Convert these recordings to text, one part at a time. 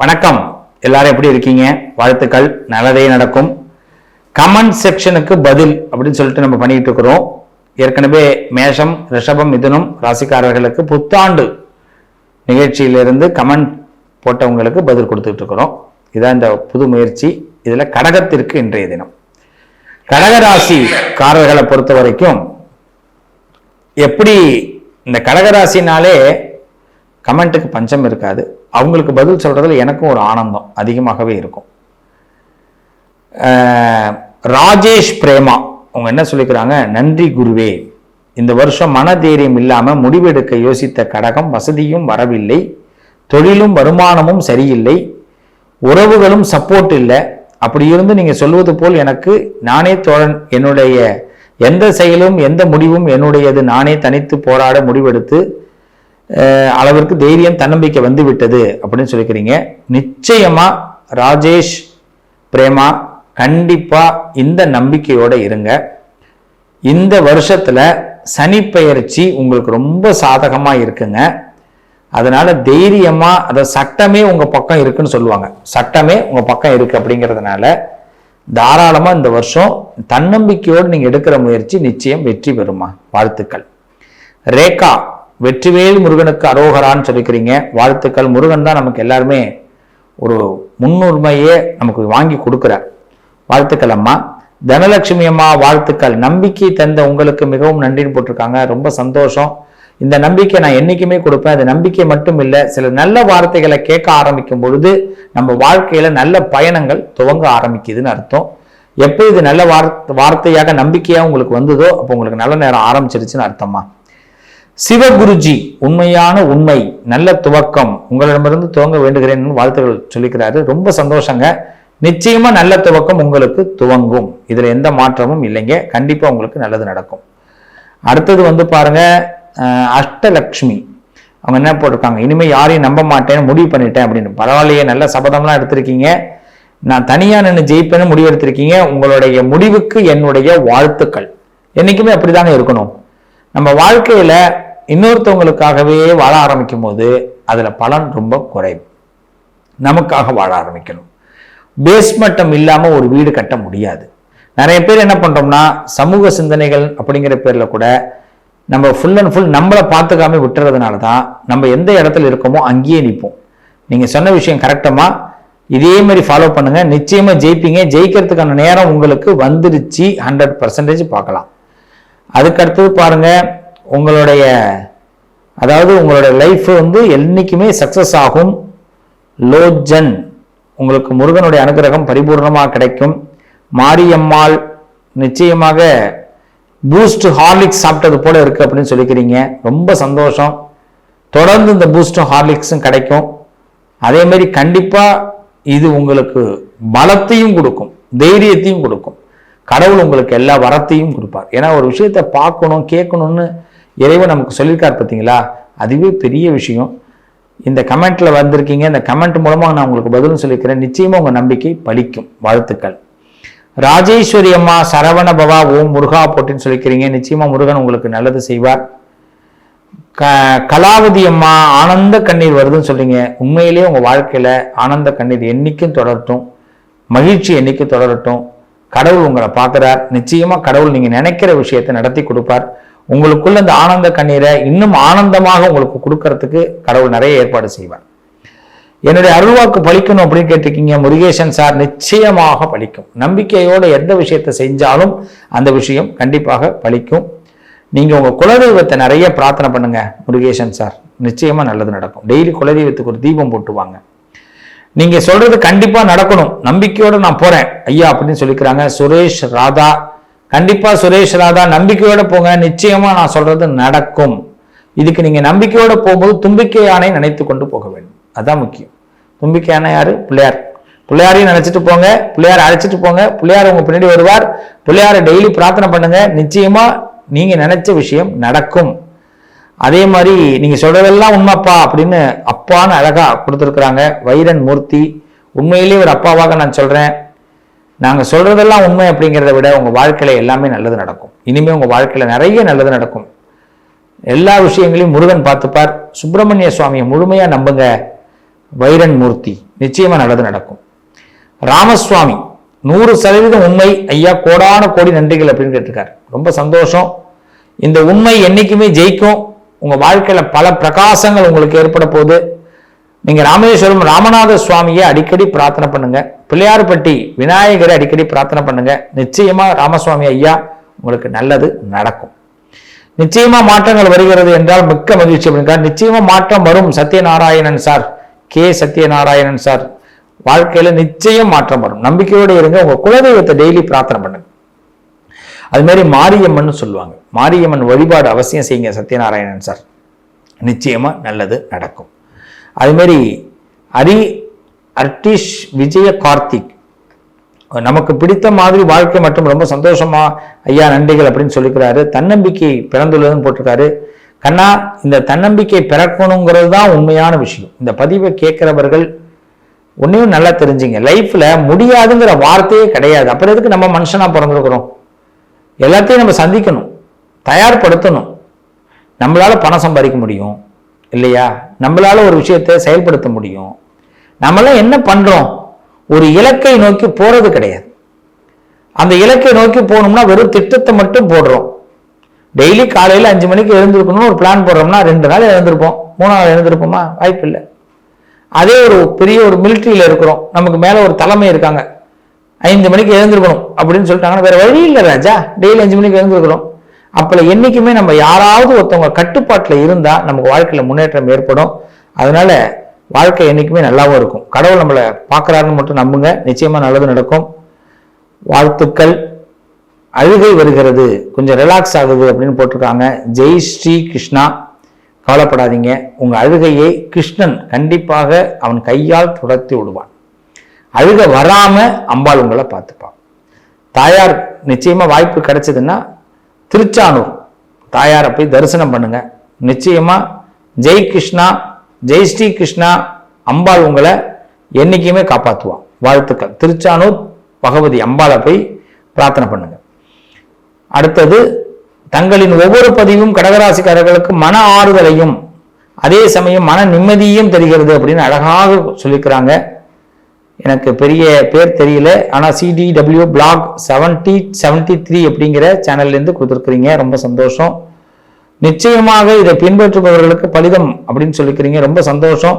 வணக்கம். எல்லாரும் எப்படி இருக்கீங்க? வாழ்த்துக்கள். நல்லதே நடக்கும். கமெண்ட் செக்ஷனுக்கு பதில் அப்படின்னு சொல்லிட்டு நம்ம பண்ணிட்டு இருக்கிறோம். ஏற்கனவே மேஷம் ரிஷபம் மிதுனம் ராசிக்காரர்களுக்கு புத்தாண்டு நிகழ்ச்சியிலிருந்து கமெண்ட் போட்டவங்களுக்கு பதில் கொடுத்துட்டு இருக்கிறோம். இதான் இந்த புது முயற்சி. இதில் கடகத்திற்கு இன்றைய தினம். கடகராசிக்காரர்களை பொறுத்த வரைக்கும் எப்படி இந்த கடகராசினாலே கமெண்ட்டுக்கு பஞ்சம் இருக்காது. அவங்களுக்கு பதில் சொல்கிறதுல எனக்கும் ஒரு ஆனந்தம் அதிகமாகவே இருக்கும். ராஜேஷ் பிரேமா அவங்க என்ன சொல்லிக்கிறாங்க? நன்றி குருவே இந்த வருஷம் மன தைரியம் இல்லாமல் முடிவெடுக்க யோசித்த கடகம் வசதியும் வரவில்லை. தொழிலும் வருமானமும் சரியில்லை. உறவுகளும் சப்போர்ட் இல்லை. அப்படி இருந்து நீங்கள் சொல்வது போல் எனக்கு நானே தோழன் என்னுடைய எந்த செயலும் எந்த முடிவும் என்னுடையது நானே தனித்து போராட முடிவெடுத்து அளவிற்கு தைரியம் தன்னம்பிக்கை வந்து விட்டது அப்படின்னு சொல்லிக்கிறீங்க. நிச்சயமா ராஜேஷ் பிரேமா கண்டிப்பா இந்த நம்பிக்கையோட இருங்க. இந்த வருஷத்துல சனி பெயர்ச்சி உங்களுக்கு ரொம்ப சாதகமா இருக்குங்க. அதனால தைரியமா அத சட்டமே உங்க பக்கம் இருக்குன்னு சொல்லுவாங்க. சட்டமே உங்க பக்கம் இருக்கு அப்படிங்கிறதுனால தாராளமா இந்த வருஷம் தன்னம்பிக்கையோடு நீங்க எடுக்கிற முயற்சி நிச்சயம் வெற்றி பெறுமா? வாழ்த்துக்கள். ரேகா வெற்றிவேல் முருகனுக்கு அரோகரான்னு சொல்லிக்கிறீங்க. வாழ்த்துக்கள். முருகன் தான் நமக்கு எல்லாருமே ஒரு முன்னுரிமையே நமக்கு வாங்கி கொடுக்குறார். வாழ்த்துக்கள் அம்மா. தனலட்சுமி அம்மா வாழ்த்துக்கள். நம்பிக்கை தந்த உங்களுக்கு மிகவும் நன்றின்னு போட்டிருக்காங்க. ரொம்ப சந்தோஷம். இந்த நம்பிக்கை நான் என்னைக்குமே கொடுப்பேன். அது நம்பிக்கை மட்டும் இல்லை சில நல்ல வார்த்தைகளை கேட்க ஆரம்பிக்கும் பொழுது நம்ம வாழ்க்கையில் நல்ல பயணங்கள் துவங்க ஆரம்பிக்குதுன்னு அர்த்தம். எப்போ இது நல்ல வார்த்தை வார்த்தையாக நம்பிக்கையாக உங்களுக்கு வந்ததோ அப்போ உங்களுக்கு நல்ல நேரம் ஆரம்பிச்சிருச்சுன்னு அர்த்தமா சிவகுருஜி உண்மையான உண்மை நல்ல துவக்கம் உங்களிடமிருந்து துவங்க வேண்டுகிறேன் வாழ்த்துக்கள் சொல்லிக்கிறாரு. ரொம்ப சந்தோஷங்க. நிச்சயமா நல்ல துவக்கம் உங்களுக்கு துவங்கும். இதுல எந்த மாற்றமும் இல்லைங்க. கண்டிப்பா உங்களுக்கு நல்லது நடக்கும். அடுத்தது வந்து பாருங்க அஷ்டலக்ஷ்மி. அவங்க என்ன போட்டிருக்காங்க? இனிமே யாரையும் நம்ப மாட்டேன்னு முடிவு பண்ணிட்டேன் அப்படின்னு. பரவாயில்லையே நல்ல சபதம்லாம் எடுத்திருக்கீங்க. நான் தனியா நின்று ஜெயிப்பேன்னு முடிவு எடுத்திருக்கீங்க. உங்களுடைய முடிவுக்கு என்னுடைய வாழ்த்துக்கள். என்னைக்குமே அப்படிதாங்க இருக்கணும். நம்ம வாழ்க்கையில இன்னொருத்தவங்களுக்காகவே வாழ ஆரம்பிக்கும் போது அதில் பலன் ரொம்ப குறைவு. நமக்காக வாழ ஆரம்பிக்கணும். பேஸ்மட்டம் இல்லாமல் ஒரு வீடு கட்ட முடியாது. நிறைய பேர் என்ன பண்ணுறோம்னா சமூக சிந்தனைகள் அப்படிங்கிற பேரில் கூட நம்ம ஃபுல் அண்ட் ஃபுல் நம்மளை பார்த்துக்காம விட்டுறதுனால தான் நம்ம எந்த இடத்துல இருக்கோமோ அங்கேயே நிற்போம் நீங்கள் சொன்ன விஷயம் கரெக்டமாக இதே மாதிரி ஃபாலோ பண்ணுங்க. நிச்சயமா ஜெயிப்பீங்க. ஜெயிக்கிறதுக்கான நேரம் உங்களுக்கு வந்துருச்சு. ஹண்ட்ரட் பர்சன்டேஜ் பார்க்கலாம். அதுக்கு அடுத்தது உங்களுடைய அதாவது உங்களுடைய லைஃப் வந்து என்றைக்குமே சக்சஸ் ஆகும். லோஜன் உங்களுக்கு முருகனுடைய அனுகிரகம் பரிபூர்ணமாக கிடைக்கும். மாரியம்மாள் நிச்சயமாக பூஸ்ட் ஹார்லிக்ஸ் சாப்பிட்டது போல இருக்கு அப்படின்னு சொல்லிக்கிறீங்க. ரொம்ப சந்தோஷம். தொடர்ந்து இந்த பூஸ்டும் ஹார்லிக்ஸும் கிடைக்கும். அதே மாதிரி இது உங்களுக்கு பலத்தையும் கொடுக்கும். தைரியத்தையும் கொடுக்கும். கடவுள் உங்களுக்கு எல்லா வரத்தையும் கொடுப்பார். ஏன்னா ஒரு விஷயத்தை பார்க்கணும் கேட்கணும்னு இறைவன் நமக்கு சொல்லியிருக்கார் பார்த்தீங்களா? அதுவே பெரிய விஷயம். இந்த கமெண்ட்ல வந்திருக்கீங்க. இந்த கமெண்ட் மூலமாக நான் உங்களுக்கு பதிலும் சொல்லிக்கிறேன். நிச்சயமா உங்க நம்பிக்கை பலிக்கும். வாழ்த்துக்கள். ராஜேஸ்வரி அம்மா சரவண பவா ஓம் முருகா போட்டின்னு சொல்லிக்கிறீங்க. நிச்சயமா முருகன் உங்களுக்கு நல்லது செய்வார். க கலாவதி அம்மா ஆனந்த கண்ணீர் வருதுன்னு சொல்றீங்க. உண்மையிலேயே உங்கள் வாழ்க்கையில ஆனந்த கண்ணீர் என்னைக்கும் தொடரட்டும். மகிழ்ச்சி என்னைக்கும் தொடரட்டும். கடவுள் உங்களை பார்க்கிறார். நிச்சயமா கடவுள் நீங்க நினைக்கிற விஷயத்தை நடத்தி கொடுப்பார். உங்களுக்குள்ள இந்த ஆனந்த கண்ணீரை இன்னும் ஆனந்தமாக உங்களுக்கு கொடுக்கறதுக்கு கடவுள் நிறைய ஏற்பாடு செய்வார். என்னுடைய அருள்வாக்கு பலிக்கணும் அப்படின்னு கேட்டிருக்கீங்க முருகேசன் சார் நிச்சயமாக பலிக்கும். நம்பிக்கையோட எந்த விஷயத்தை செஞ்சாலும் அந்த விஷயம் கண்டிப்பாக பலிக்கும். நீங்கள் உங்கள் குலதெய்வத்தை நிறைய பிரார்த்தனை பண்ணுங்க முருகேசன் சார். நிச்சயமாக நல்லது நடக்கும். டெய்லி குலதெய்வத்துக்கு ஒரு தீபம் போட்டுவாங்க. நீங்கள் சொல்கிறது கண்டிப்பாக நடக்கணும். நம்பிக்கையோடு நான் போகிறேன் ஐயா அப்படின்னு சொல்லிக்கிறாங்க. சுரேஷ் ராதா கண்டிப்பா சுரேஷ் ராதா நம்பிக்கையோட போங்க. நிச்சயமா நான் சொல்றது நடக்கும். இதுக்கு நீங்க நம்பிக்கையோட போகும்போது தும்பிக்கை யானை நினைத்து கொண்டு போக வேண்டும். அதான் முக்கியம். தும்பிக்கை யானை யாரு? பிள்ளையார். பிள்ளையாரையும் நினைச்சிட்டு போங்க. பிள்ளையார் அழைச்சிட்டு போங்க. பிள்ளையார் உங்க பின்னாடி வருவார். பிள்ளையாரை டெய்லி பிரார்த்தனை பண்ணுங்க. நிச்சயமா நீங்க நினைச்ச விஷயம் நடக்கும். அதே மாதிரி நீங்க சொல்றதெல்லாம் உண்மைப்பா அப்படின்னு அப்பான்னு அழகா கொடுத்துருக்குறாங்க. வைரன் மூர்த்தி. உண்மையிலேயே ஒரு அப்பாவாக நான் சொல்றேன். நாங்கள் சொல்கிறதெல்லாம் உண்மை அப்படிங்கிறத விட உங்கள் வாழ்க்கையில் எல்லாமே நல்லது நடக்கும். இனிமேல் உங்கள் வாழ்க்கையில் நிறைய நல்லது நடக்கும். எல்லா விஷயங்களையும் முருகன் பார்த்துப்பார். சுப்பிரமணிய சுவாமியை முழுமையாக நம்புங்க. வைரன் மூர்த்தி நிச்சயமாக நல்லது நடக்கும். ராமசுவாமி நூறு சதவீதம் உண்மை. ஐயா கோடான கோடி நன்றிகள் அப்படின்னு கேட்டிருக்காரு. ரொம்ப சந்தோஷம். இந்த உண்மை என்னைக்குமே ஜெயிக்கும். உங்கள் வாழ்க்கையில் பல பிரகாசங்கள் உங்களுக்கு ஏற்பட போகுது. நீங்கள் ராமேஸ்வரம் ராமநாத சுவாமியை அடிக்கடி பிரார்த்தனை பண்ணுங்க. பிள்ளையார்பட்டி விநாயகரை அடிக்கடி பிரார்த்தனை பண்ணுங்க. நிச்சயமா ராமசுவாமி ஐயா உங்களுக்கு நல்லது நடக்கும். நிச்சயமா மாற்றங்கள் வருகிறது என்றால் மிக்க மகிழ்ச்சி அப்படின்றார் நிச்சயமா மாற்றம் வரும். Sathyanarayanan sir K. Sathyanarayanan sir வாழ்க்கையில நிச்சயம் மாற்றம் வரும். நம்பிக்கையோடு இருங்க. உங்க குலதெய்வத்தை டெய்லி பிரார்த்தனை பண்ணுங்க. அது மாதிரி மாரியம்மன் சொல்லுவாங்க. மாரியம்மன் வழிபாடு அவசியம் செய்யுங்க சத்யநாராயணன் சார். நிச்சயமா நல்லது நடக்கும். அதுமாரி அரி ஹரி அர்டிஷ் விஜய கார்த்திக். நமக்கு பிடித்த மாதிரி வாழ்க்கை மற்றும் ரொம்ப சந்தோஷமா ஐயா நன்றிகள் அப்படின்னு சொல்லிக்கிறாரு. தன்னம்பிக்கை பிறந்துள்ளதுன்னு போட்டிருக்காரு. கண்ணா இந்த தன்னம்பிக்கை பிறக்கணுங்கிறது தான் உண்மையான விஷயம். இந்த பதிவை கேட்கிறவர்கள் ஒன்றையும் நல்லா தெரிஞ்சுங்க. லைஃப்பில் முடியாதுங்கிற வார்த்தையே கிடையாது. அப்புறம் எதுக்கு நம்ம மனுஷனாக பிறந்திருக்கிறோம்? எல்லாத்தையும் நம்ம சந்திக்கணும். தயார்படுத்தணும். நம்மளால் பணம் சம்பாதிக்க முடியும். இல்லையா? நம்மளால ஒரு விஷயத்தை செயல்படுத்த முடியும். நம்மளாம் என்ன பண்றோம்? ஒரு இலக்கை நோக்கி போறது கிடையாது. அந்த இலக்கை நோக்கி போகணும்னா வெறும் திட்டத்தை மட்டும் போடுறோம். டெய்லி காலையில் அஞ்சு மணிக்கு எழுந்திருக்கணும்னு ஒரு பிளான் போடுறோம்னா ரெண்டு நாள் எழுந்திருப்போம். மூணாவது எழுந்திருப்போமா? வாய்ப்பு இல்லை. அதே ஒரு பெரிய ஒரு மிலிட்ரியில் இருக்கிறோம். நமக்கு மேலே ஒரு தலைமை இருக்காங்க. ஐந்து மணிக்கு எழுந்திருக்கணும் அப்படின்னு சொல்லிட்டாங்கன்னா வேற வழி இல்லை ராஜா. டெய்லி அஞ்சு மணிக்கு எழுந்திருக்கிறோம். அப்போ என்றைக்குமே நம்ம யாராவது ஒருத்தவங்க கட்டுப்பாட்டில் இருந்தால் நமக்கு வாழ்க்கையில் முன்னேற்றம் ஏற்படும். அதனால வாழ்க்கை என்றைக்குமே நல்லாவும் இருக்கும். கடவுள் நம்மளை பார்க்குறாருன்னு மட்டும் நம்புங்க. நிச்சயமாக நல்லது நடக்கும். வாழ்த்துக்கள். அழுகை வருகிறது. கொஞ்சம் ரிலாக்ஸ் ஆகுது அப்படின்னு போட்டிருக்காங்க. ஜெய் ஸ்ரீ கிருஷ்ணா. கவலைப்படாதீங்க. உங்கள் அழுகையை கிருஷ்ணன் கண்டிப்பாக அவன் கையால் துரத்தி விடுவான். அழுக வராமல் அம்பாள் உங்களை பார்த்துப்பான். தாயார் நிச்சயமாக வாய்ப்பு கிடைச்சதுன்னா திருச்சானூர் தாயாரை போய் தரிசனம் பண்ணுங்க. நிச்சயமா ஜெய் கிருஷ்ணா ஜெய் ஸ்ரீ கிருஷ்ணா அம்பாள் உங்களை என்னைக்குமே காப்பாற்றுவான் வாழ்த்துக்கள். திருச்சானூர் பகவதி அம்பாளை போய் பிரார்த்தனை பண்ணுங்க. அடுத்தது தங்களின் ஒவ்வொரு பதிவும் கடகராசிக்காரர்களுக்கு மன ஆறுதலையும் அதே சமயம் மன நிம்மதியும் தெரிகிறது அப்படின்னு அழகாக சொல்லிக்கிறாங்க எனக்கு பெரிய பேர் தெரியல. ஆனால் C D W black seventy seventy three அப்படிங்கிற சேனல்லேருந்து கொடுத்துருக்குறீங்க. ரொம்ப சந்தோஷம். நிச்சயமாக இதை பின்பற்றுபவர்களுக்கு பலிதம் அப்படின்னு சொல்லிக்கிறீங்க. ரொம்ப சந்தோஷம்.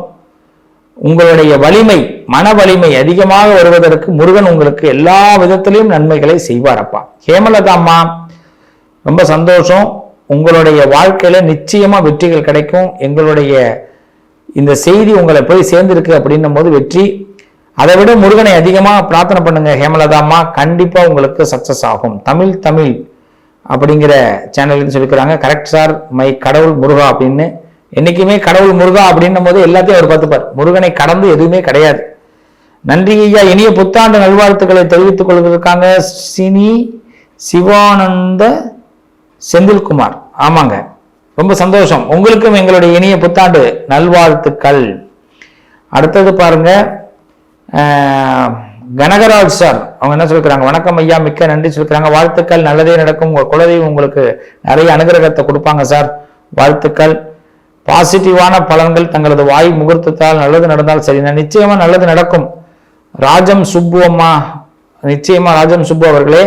உங்களுடைய வலிமை மன வலிமை அதிகமாக வருவதற்கு முருகன் உங்களுக்கு எல்லா விதத்திலையும் நன்மைகளை செய்வாரப்பா. ஹேமலதா அம்மா ரொம்ப சந்தோஷம். உங்களுடைய வாழ்க்கையில நிச்சயமா வெற்றிகள் கிடைக்கும். எங்களுடைய இந்த செய்தி உங்களை போய் சேர்ந்திருக்கு அப்படின்னும் போது வெற்றி அதை விட முருகனை அதிகமாக பிரார்த்தனை பண்ணுங்க ஹேமலதா அம்மா. கண்டிப்பாக உங்களுக்கு சக்ஸஸ் ஆகும். தமிழ் தமிழ் அப்படிங்கிற சேனல்னு சொல்லிக்கிறாங்க. கரெக்ட் சார் மை கடவுள் முருகா அப்படின்னு. என்றைக்குமே கடவுள் முருகா அப்படின்னும் போது எல்லாத்தையும் அவர் பார்த்துப்பார். முருகனை கடந்து எதுவுமே கிடையாது. நன்றி ஐயா. இனிய புத்தாண்டு நல்வாழ்த்துக்களை தெரிவித்துக் கொள்வதற்காக சினி சிவானந்த செந்தில்குமார். ஆமாங்க. ரொம்ப சந்தோஷம். உங்களுக்கும் எங்களுடைய இனிய புத்தாண்டு நல்வாழ்த்துக்கள். அடுத்தது பாருங்க. கனகராஜ் சார் அவங்க என்ன சொல்லிக்கிறாங்க வணக்கம் ஐயா மிக்க நன்றி சொல்லிக்கிறாங்க வாழ்த்துக்கள் நல்லதே நடக்கும். உங்கள் குலதெய்வம் உங்களுக்கு நிறைய அனுகிரகத்தை கொடுப்பாங்க சார். வாழ்த்துக்கள். பாசிட்டிவான பலன்கள் தங்களது வாய் முகூர்த்தத்தால் நல்லது நடந்தால் சரி. நான் நிச்சயமா நல்லது நடக்கும். ராஜம் சுப்பு அம்மா நிச்சயமா ராஜம் சுப்பு அவர்களே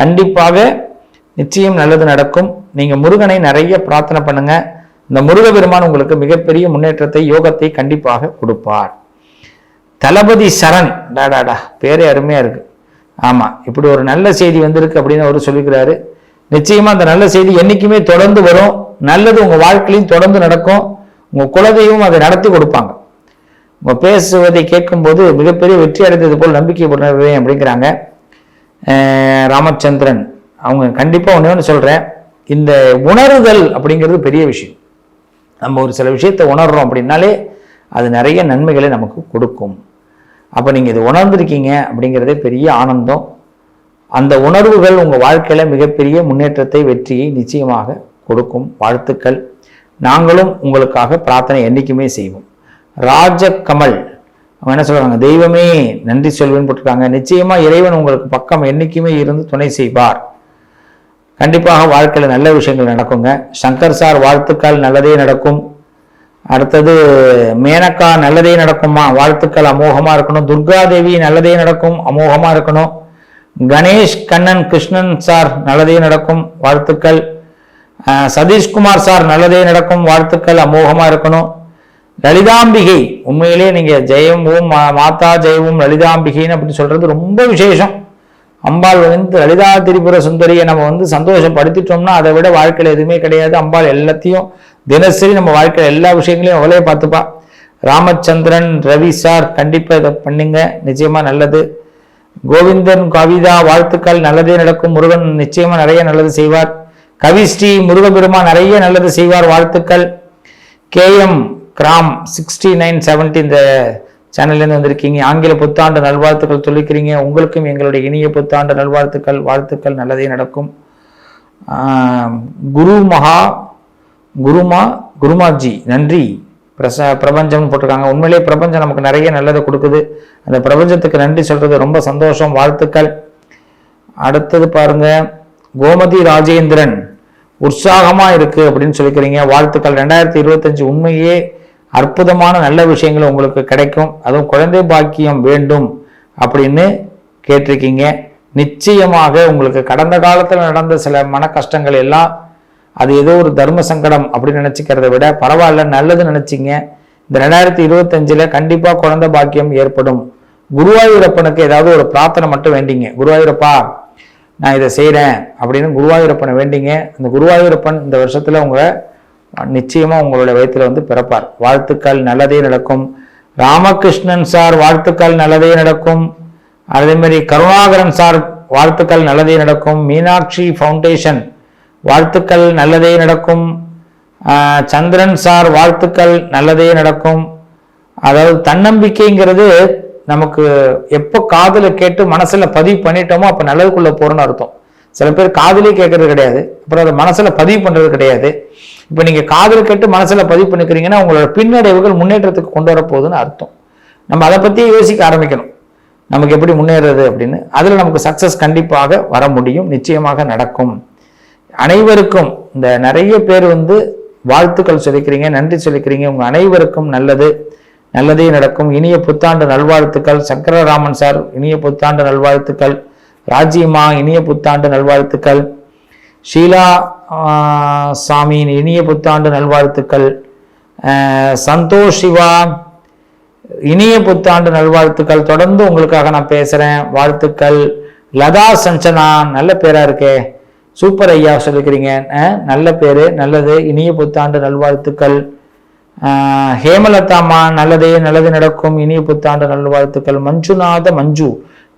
கண்டிப்பாக நிச்சயம் நல்லது நடக்கும். நீங்க முருகனை நிறைய பிரார்த்தனை பண்ணுங்க. இந்த முருக பெருமான் உங்களுக்கு மிகப்பெரிய முன்னேற்றத்தை யோகத்தை கண்டிப்பாக கொடுப்பார். தளபதி சரண். டாடாடா பேரே அருமையா இருக்கு. ஆமா இப்படி ஒரு நல்ல செய்தி வந்திருக்கு அப்படின்னு அவர் சொல்லிக்கிறாரு. நிச்சயமா அந்த நல்ல செய்தி என்னைக்குமே தொடர்ந்து வரும். நல்லது உங்க வாழ்க்கையிலும் தொடர்ந்து நடக்கும். உங்க குலதெய்வம் அதை நடத்தி கொடுப்பாங்க. உங்க பேசுவதை கேட்கும்போது மிகப்பெரிய வெற்றி அடைந்தது போல் நம்பிக்கை உணர்வேன் அப்படிங்கிறாங்க. ராமச்சந்திரன். அவங்க கண்டிப்பா ஒண்ணே ஒன்று சொல்றேன். இந்த உணருதல் அப்படிங்கிறது பெரிய விஷயம். நம்ம ஒரு சில விஷயத்தை உணர்றோம் அப்படின்னாலே அது நிறைய நன்மைகளை நமக்கு கொடுக்கும். அப்போ நீங்கள் இது உணர்ந்திருக்கீங்க அப்படிங்கிறதே பெரிய ஆனந்தம். அந்த உணர்வுகள் உங்கள் வாழ்க்கையில் மிகப்பெரிய முன்னேற்றத்தை வெற்றியை நிச்சயமாக கொடுக்கும். வாழ்த்துக்கள். நாங்களும் உங்களுக்காக பிரார்த்தனை என்றைக்குமே செய்வோம். ராஜகமல். அவங்க என்ன சொல்கிறாங்க தெய்வமே நன்றி சொல்வேன்னு போட்டிருக்காங்க. நிச்சயமாக இறைவன் உங்களுக்கு பக்கம் என்னைக்குமே இருந்து துணை செய்வார். கண்டிப்பாக வாழ்க்கையில் நல்ல விஷயங்கள் நடக்குங்க. சங்கர் சார் வாழ்த்துக்கள். நல்லதே நடக்கும். அடுத்தது மேனக்கா நல்லதே நடக்குமா? வாழ்த்துக்கள் அமோகமாக இருக்கணும். துர்கா தேவி நல்லதே நடக்கும் அமோகமாக இருக்கணும். கணேஷ் கண்ணன் கிருஷ்ணன் சார் நல்லதே நடக்கும் வாழ்த்துக்கள். சதீஷ்குமார் சார் நல்லதே நடக்கும் வாழ்த்துக்கள் அமோகமாக இருக்கணும். லலிதாம்பிகை உண்மையிலே நீங்கள் ஜெயம் ஓம் மா- மாதா ஜெயவும் லலிதாம்பிகைன்னு அப்படின்னு சொல்கிறது ரொம்ப விசேஷம். அம்பாள் வந்து லலிதா திரிபுர சுந்தரியை நம்ம வந்து சந்தோஷப்படுத்திட்டோம்னா அதை விட வாழ்க்கையில் எதுவுமே கிடையாது. அம்பாள் எல்லாத்தையும் தினசரி நம்ம வாழ்க்கையில் எல்லா விஷயங்களையும் அவளே பார்த்துப்பா. ராமச்சந்திரன் ரவி சார் கண்டிப்பாக இதை பண்ணுங்க. நிச்சயமாக நல்லது. கோவிந்தன் கவிதா வாழ்த்துக்கள். நல்லதே நடக்கும். முருகன் நிச்சயமாக நிறைய நல்லது செய்வார். கவிஸ்ரீ முருகபெருமா நிறைய நல்லது செய்வார். வாழ்த்துக்கள். K M gram sixty nine seventy இந்த சேனல்லேருந்து வந்திருக்கீங்க. ஆங்கில புத்தாண்டு நல்வாழ்த்துக்கள் சொல்லிக்கிறீங்க. உங்களுக்கும் எங்களுடைய இனிய புத்தாண்டு நல்வாழ்த்துக்கள் வாழ்த்துக்கள் நல்லதே நடக்கும். குரு மகா குருமா குருமாஜி நன்றி. பிரச பிரபஞ்சம்னு போட்டிருக்காங்க. உண்மையிலேயே பிரபஞ்சம் நமக்கு நிறைய நல்லதை கொடுக்குது. அந்த பிரபஞ்சத்துக்கு நன்றி சொல்கிறது ரொம்ப சந்தோஷம் வாழ்த்துக்கள். அடுத்தது பாருங்க. கோமதி ராஜேந்திரன். உற்சாகமாக இருக்குது அப்படின்னு சொல்லிக்கிறீங்க. வாழ்த்துக்கள். ரெண்டாயிரத்தி இருபத்தஞ்சு உண்மையே அற்புதமான நல்ல விஷயங்கள் உங்களுக்கு கிடைக்கும். அதுவும் குழந்தை பாக்கியம் வேண்டும் அப்படின்னு கேட்டிருக்கீங்க. நிச்சயமாக உங்களுக்கு கடந்த காலத்தில் நடந்த சில மன கஷ்டங்கள் எல்லாம் அது ஏதோ ஒரு தர்ம சங்கடம் அப்படின்னு நினச்சிக்கிறத விட பரவாயில்ல நல்லது நினைச்சிங்க. இந்த ரெண்டாயிரத்தி இருபத்தஞ்சில் கண்டிப்பாக குழந்தை பாக்கியம் ஏற்படும். குருவாயூரப்பனுக்கு ஏதாவது ஒரு பிரார்த்தனை மட்டும் வேண்டிங்க. குருவாயூரப்பா நான் இதை செய்கிறேன் அப்படின்னு குருவாயூரப்பனை வேண்டிங்க. அந்த குருவாயூரப்பன் இந்த வருஷத்தில் உங்கள் நிச்சயமாக உங்களுடைய வயித்துல வந்து பிறப்பார். வாழ்த்துக்கள் நல்லதே நடக்கும். ராமகிருஷ்ணன் சார் வாழ்த்துக்கள் நல்லதே நடக்கும். அதேமாரி கருணாகரன் சார் வாழ்த்துக்கள் நல்லதே நடக்கும். மீனாட்சி ஃபவுண்டேஷன் வாழ்த்துக்கள் நல்லதே நடக்கும். சந்திரன் சார் வாழ்த்துக்கள் நல்லதே நடக்கும். அதாவது தன்னம்பிக்கைங்கிறது நமக்கு எப்போ காதில் கேட்டு மனசில் பதிவு பண்ணிட்டோமோ அப்போ நல்லதுக்குள்ளே போகிறோன்னு அர்த்தம். சில பேர் காதலே கேட்கறது கிடையாது. அப்புறம் அதை மனசில் பதிவு பண்ணுறது கிடையாது. இப்போ நீங்கள் காதல் கேட்டு மனசில் பதிவு பண்ணிக்கிறீங்கன்னா உங்களோட பின்னடைவுகள் முன்னேற்றத்துக்கு கொண்டு வரப்போகுதுன்னு அர்த்தம். நம்ம அதை பற்றி யோசிக்க ஆரம்பிக்கணும். நமக்கு எப்படி முன்னேறது அப்படின்னு. அதில் நமக்கு சக்ஸஸ் கண்டிப்பாக வர முடியும். நிச்சயமாக நடக்கும். அனைவருக்கும் இந்த நிறைய பேர் வந்து வாழ்த்துக்கள் சொல்லிக்கிறீங்க நன்றி சொல்லிக்கிறீங்க. உங்கள் அனைவருக்கும் நல்லது. நல்லதே நடக்கும். இனிய புத்தாண்டு நல்வாழ்த்துக்கள். சங்கரராமன் சார் இனிய புத்தாண்டு நல்வாழ்த்துக்கள். ராஜிமா இனிய புத்தாண்டு நல்வாழ்த்துக்கள். ஷீலா சாமியின் இனிய புத்தாண்டு நல்வாழ்த்துக்கள். சந்தோஷ் சிவா இனிய புத்தாண்டு நல்வாழ்த்துக்கள். தொடர்ந்து உங்களுக்காக நான் பேசுகிறேன் வாழ்த்துக்கள். லதா சஞ்சனா நல்ல பேராக இருக்கே. சூப்பர் ஐயா சொல்லிக்கிறீங்க. நல்ல பேர் நல்லது. இனிய புத்தாண்டு நல்வாழ்த்துக்கள். ஹேமலதாமா நல்லதே நல்லது நடக்கும். இனிய புத்தாண்டு நல்வாழ்த்துக்கள். மஞ்சுநாத மஞ்சு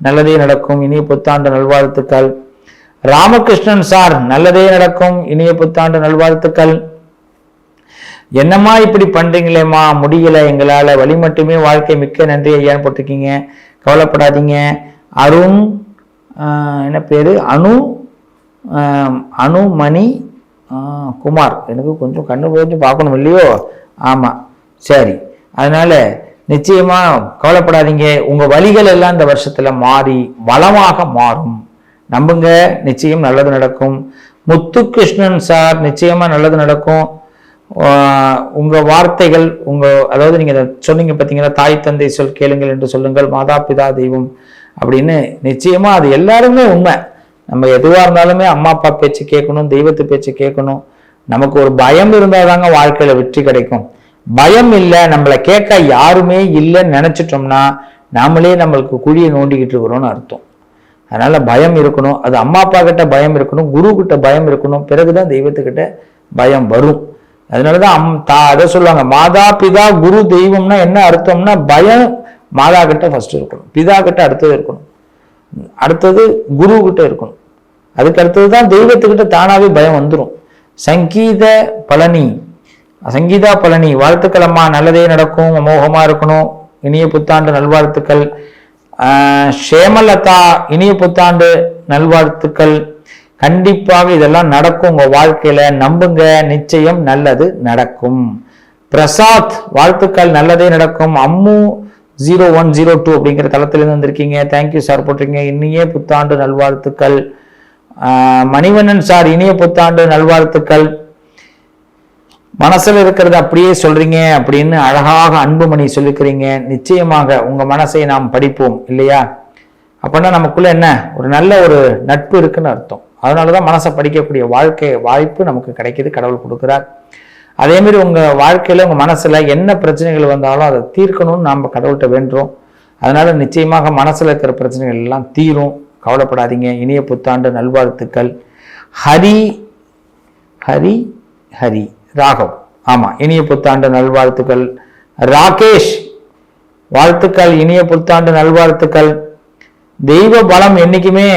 நல்லதே நடக்கும். இனிய புத்தாண்டு நல்வாழ்த்துக்கள். ராமகிருஷ்ணன் சார் நல்லதே நடக்கும் இனிய புத்தாண்டு நல்வாழ்த்துக்கள். என்னம்மா இப்படி பண்றீங்களேம்மா? முடியல எங்களால் வழி மட்டுமே வாழ்க்கை மிக்க நன்றி ஐயான்னு போட்டிருக்கீங்க. கவலைப்படாதீங்க. அருண் என்ன பேர்? அனு அணுமணி அனுமணி குமார். எனக்கு கொஞ்சம் கண்ணு கொஞ்சம் பார்க்கணும் இல்லையோ? ஆமாம் சரி. அதனால் நிச்சயமாக கவலைப்படாதீங்க. உங்கள் வழிகள் எல்லாம் இந்த வருஷத்தில் மாறி வளமாக மாறும். நம்புங்க நிச்சயம் நல்லது நடக்கும். முத்துகிருஷ்ணன் சார் நிச்சயமா நல்லது நடக்கும். உங்கள் உங்க வார்த்தைகள் உங்க அதாவது நீங்க சொன்னீங்க பார்த்தீங்கன்னா தாய் தந்தை சொல் கேளுங்கள் என்று சொல்லுங்கள் மாதா பிதா தெய்வம் அப்படின்னு. நிச்சயமா அது எல்லாருமே உண்மை. நம்ம எதுவா இருந்தாலுமே அம்மா அப்பா பேச்சு கேட்கணும் தெய்வத்து பேச்சு கேட்கணும். நமக்கு ஒரு பயம் இருந்தால் தாங்க வாழ்க்கையில வெற்றி கிடைக்கும். பயம் இல்லை நம்மளை கேட்க யாருமே இல்லைன்னு நினைச்சிட்டோம்னா நாமளே நம்மளுக்கு குழியை நோண்டிக்கிட்டு இருக்கிறோம்னு அர்த்தம். அதனால பயம் இருக்கணும். அது அம்மா அப்பா கிட்ட பயம் இருக்கணும். குரு கிட்ட பயம் இருக்கணும். பிறகுதான் தெய்வத்துக்கிட்ட பயம் வரும். அதனாலதான் அம் தா அதை சொல்லுவாங்க. மாதா பிதா குரு தெய்வம்னா என்ன அர்த்தம்னா பயம் மாதா கிட்ட ஃபர்ஸ்ட் இருக்கணும். பிதா கிட்ட அடுத்தது இருக்கணும். அடுத்தது குரு கிட்ட இருக்கணும். அதுக்கு அடுத்தது தான் தெய்வத்துக்கிட்ட தானாவே பயம் வந்துடும் சங்கீத பழனி. சங்கீதா பழனி வாழ்த்துக்கள் அம்மா நல்லதே நடக்கும் அமோகமா இருக்கணும். இனிய புத்தாண்டு நல்வாழ்த்துக்கள். ஷேமலதா இனிய புத்தாண்டு நல்வாழ்த்துக்கள். கண்டிப்பாக இதெல்லாம் நடக்கும் உங்க வாழ்க்கையில. நம்புங்க. நிச்சயம் நல்லது நடக்கும். பிரசாத் வாழ்த்துக்கள். நல்லதே நடக்கும். Ammu zero one zero two அப்படிங்கிற தளத்திலிருந்து வந்திருக்கீங்க. தேங்க்யூ சார் போட்டிருக்கீங்க. இனிய புத்தாண்டு நல்வாழ்த்துக்கள். மணிவண்ணன் சார் இனிய புத்தாண்டு நல்வாழ்த்துக்கள். மனசில் இருக்கிறத அப்படியே சொல்றீங்க அப்படின்னு அழகாக அன்புமணி சொல்லிக்கிறீங்க. நிச்சயமாக உங்க மனசை நாம் படிப்போம் இல்லையா? அப்படின்னா நமக்குள்ள என்ன? ஒரு நல்ல ஒரு நட்பு இருக்குன்னு அர்த்தம். அதனால தான் மனசை படிக்கக்கூடிய வாழ்க்கை வாய்ப்பு நமக்கு கிடைக்கிது கடவுள் கொடுக்குறார். அதேமாரி உங்கள் வாழ்க்கையில் உங்கள் மனசில் என்ன பிரச்சனைகள் வந்தாலும் அதை தீர்க்கணும்னு நாம் கடவுள்கிட்ட வேண்டுறோம். அதனால் நிச்சயமாக மனசில் இருக்கிற பிரச்சனைகள் எல்லாம் தீரும். கவலைப்படாதீங்க. இனிய புத்தாண்டு நல்வாழ்த்துக்கள். ஹரி ஹரி ஹரி. ராகவ். ஆமாம் இனிய புத்தாண்டு நல்வாழ்த்துக்கள். ராகேஷ் வாழ்த்துக்கள் இனிய புத்தாண்டு நல்வாழ்த்துக்கள். தெய்வ பலம் என்னைக்குமே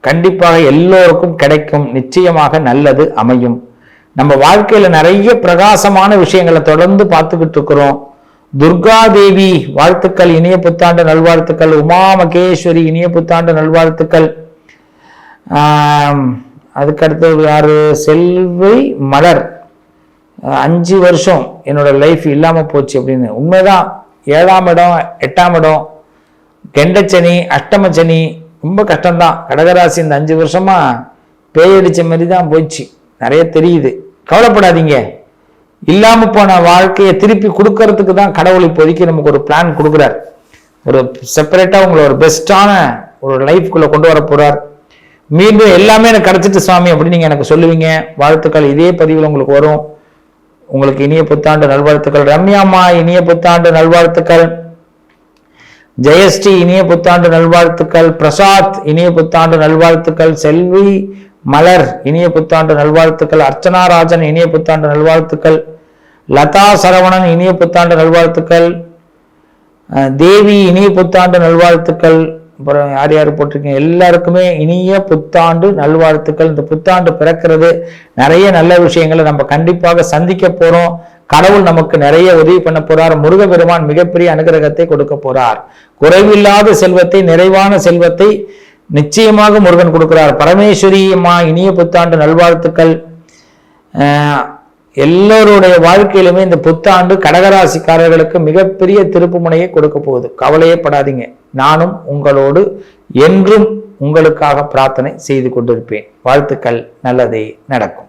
கண்டிப்பாக எல்லோருக்கும் கிடைக்கும். நிச்சயமாக நல்லது அமையும். நம்ம வாழ்க்கையில் நிறைய பிரகாசமான விஷயங்களை தொடர்ந்து பார்த்துக்கிட்டு இருக்கிறோம் துர்கா தேவி வாழ்த்துக்கள் இனிய புத்தாண்டு நல்வாழ்த்துக்கள். உமா மகேஸ்வரி இனிய புத்தாண்டு நல்வாழ்த்துக்கள். அதுக்கடுத்து யாரு? செல்வி மலர். அஞ்சு வருஷம் என்னோட லைஃப் இல்லாமல் போச்சு அப்படின்னு. உண்மைதான். ஏழாம் இடம் எட்டாம் இடம் கெண்டச்சனி அஷ்டமச்சனி ரொம்ப கஷ்டம்தான். கடகராசி இந்த அஞ்சு வருஷமாக பேயடிச்ச மாதிரி தான் போச்சு. நிறைய தெரியுது. கவலைப்படாதீங்க. இல்லாமல் போன வாழ்க்கையை திருப்பி கொடுக்கறதுக்கு தான் கடவுள் இப்போதைக்கு நமக்கு ஒரு பிளான் கொடுக்குறார். ஒரு செப்பரேட்டாக உங்களை ஒரு பெஸ்டான ஒரு லைஃப்குள்ளே கொண்டு வர போகிறார் மீண்டும் எல்லாமே எனக்கு கிடச்சிட்டு சுவாமி அப்படின்னு நீங்கள் எனக்கு சொல்லுவீங்க. வாழ்த்துக்கள். இதே பதிவில் உங்களுக்கு வரும். உங்களுக்கு இனிய புத்தாண்டு நல்வாழ்த்துக்கள். ரம்யாம்மா இனிய புத்தாண்டு நல்வாழ்த்துக்கள். ஜெயஸ்ரீ இனிய புத்தாண்டு நல்வாழ்த்துக்கள். பிரசாத் இனிய புத்தாண்டு நல்வாழ்த்துக்கள். செல்வி மலர் இனிய புத்தாண்டு நல்வாழ்த்துக்கள். அர்ச்சனா ராஜன் இனிய புத்தாண்டு நல்வாழ்த்துக்கள். லதா சரவணன் இனிய புத்தாண்டு நல்வாழ்த்துக்கள். தேவி இனிய புத்தாண்டு நல்வாழ்த்துக்கள். அப்புறம் யார் யார் போட்டிருக்கீங்க. எல்லாருக்குமே இனிய புத்தாண்டு நல்வாழ்த்துக்கள். இந்த புத்தாண்டு பிறக்கிறது நிறைய நல்ல விஷயங்களை நம்ம கண்டிப்பாக சந்திக்க போகிறோம் கடவுள் நமக்கு நிறைய உதவி பண்ண போறார். முருகபெருமான் மிகப்பெரிய அனுகிரகத்தை கொடுக்க போறார். குறைவில்லாத செல்வத்தை நிறைவான செல்வத்தை நிச்சயமாக முருகன் கொடுக்கிறார். பரமேஸ்வரி அம்மா இனிய புத்தாண்டு நல்வாழ்த்துக்கள். எல்லோருடைய வாழ்க்கையிலுமே இந்த புத்தாண்டு கடகராசிக்காரர்களுக்கு மிகப்பெரிய திருப்பு முனையை கொடுக்க போகுது. கவலையே படாதீங்க. நானும் உங்களோடு என்றும் உங்களுக்காக பிரார்த்தனை செய்து கொண்டிருப்பேன். வாழ்த்துக்கள். நல்லதே நடக்கும்.